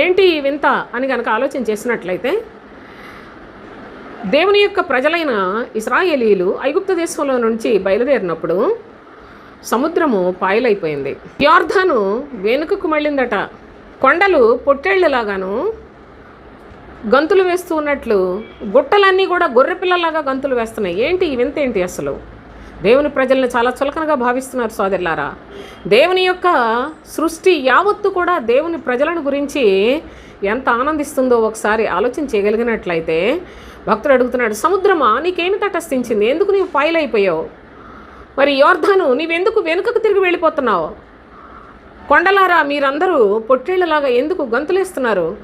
ఏంటి ఈ వింత అని కనుక ఆలోచన చేసినట్లయితే దేవుని యొక్క ప్రజలైన ఇస్రాయేలీలు ఐగుప్త దేశంలో నుంచి బయలుదేరినప్పుడు సముద్రము పాయలైపోయింది. యార్ధాను వెనుకకు మళ్ళిందట. కొండలు పొట్టేళ్ళలాగాను గంతులు వేస్తూ ఉన్నట్లు గుట్టలన్నీ కూడా గొర్రెపిల్లలాగా గంతులు వేస్తున్నాయి. ఏంటి ఈ వింత ఏంటి అసలు? దేవుని ప్రజల్ని చాలా చులకనగా భావిస్తున్నారు సోదరులారా. దేవుని యొక్క సృష్టి యావత్తు కూడా దేవుని ప్రజలను గురించి ఎంత ఆనందిస్తుందో ఒకసారి ఆలోచన చేయగలిగినట్లయితే భక్తుడు అడుగుతున్నాడు సముద్రమా? నీకేమి తటస్థించింది? ఎందుకు నీవు ఫైల్ మరి యోర్ధను నీవెందుకు వెనుకకు తిరిగి వెళ్ళిపోతున్నావు? కొండలారా మీరందరూ పొట్టేళ్ళలాగా ఎందుకు గంతులేస్తున్నారు?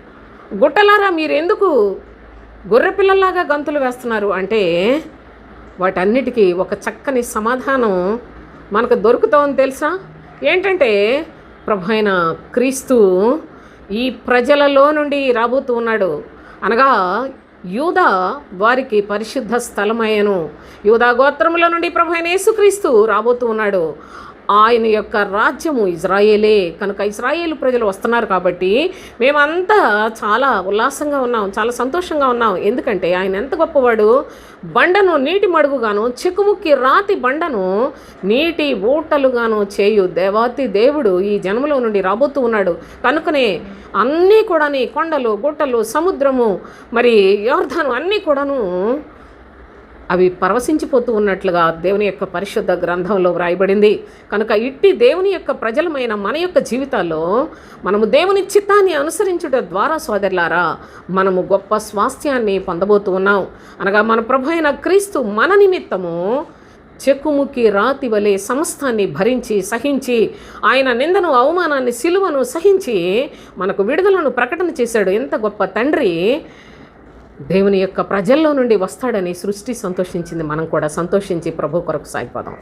గుట్టలారా మీరెందుకు గొర్రెపిల్లలాగా గంతులు వేస్తున్నారు? అంటే వాటన్నిటికీ ఒక చక్కని సమాధానం మనకు దొరుకుతోంది తెలుసా? ఏంటంటే ప్రభు అయిన క్రీస్తు ఈ ప్రజలలో నుండి రాబోతూ ఉన్నాడు. అనగా యూద వారికి పరిశుద్ధ స్థలమయ్యను. యూదా గోత్రముల నుండి ప్రభు అయిన యేసుక్రీస్తు రాబోతూ ఉన్నాడు. ఆయన యొక్క రాజ్యము ఇజ్రాయేలే. కనుక ఇజ్రాయేల్ ప్రజలు వస్తున్నారు కాబట్టి మేమంతా చాలా ఉల్లాసంగా ఉన్నాం చాలా సంతోషంగా ఉన్నాం. ఎందుకంటే ఆయన ఎంత గొప్పవాడు? బండను నీటి మడుగుగాను చెక్కుముక్కి రాతి బండను నీటి ఊటలుగాను చేయు దేవాతి దేవుడు ఈ జన్మలో నుండి రాబోతూ ఉన్నాడు. కనుకనే అన్నీ కూడా కొండలు గుట్టలు సముద్రము మరి యోర్ధను అన్నీ కూడాను అవి పరవశించిపోతూ ఉన్నట్లుగా దేవుని యొక్క పరిశుద్ధ గ్రంథంలో వ్రాయబడింది. కనుక ఇట్టి దేవుని యొక్క ప్రజలమైన మన యొక్క జీవితాల్లో మనము దేవుని చిత్తాన్ని అనుసరించుట ద్వారా సోదరులారా మనము గొప్ప స్వాస్థ్యాన్ని పొందబోతూ ఉన్నాం. అనగా మన ప్రభు అయిన క్రీస్తు మన నిమిత్తము చెక్కుముక్కి రాతి వలె సమస్తాన్ని భరించి సహించి ఆయన నిందను అవమానాన్ని సిలువను సహించి మనకు విడుదలను ప్రకటన చేశాడు. ఎంత గొప్ప తండ్రి! దేవుని యొక్క ప్రజల్లో నుండి వస్తాడని సృష్టి సంతోషించింది మనం కూడా. సంతోషించి ప్రభు కొరకు సాగిపోదాం.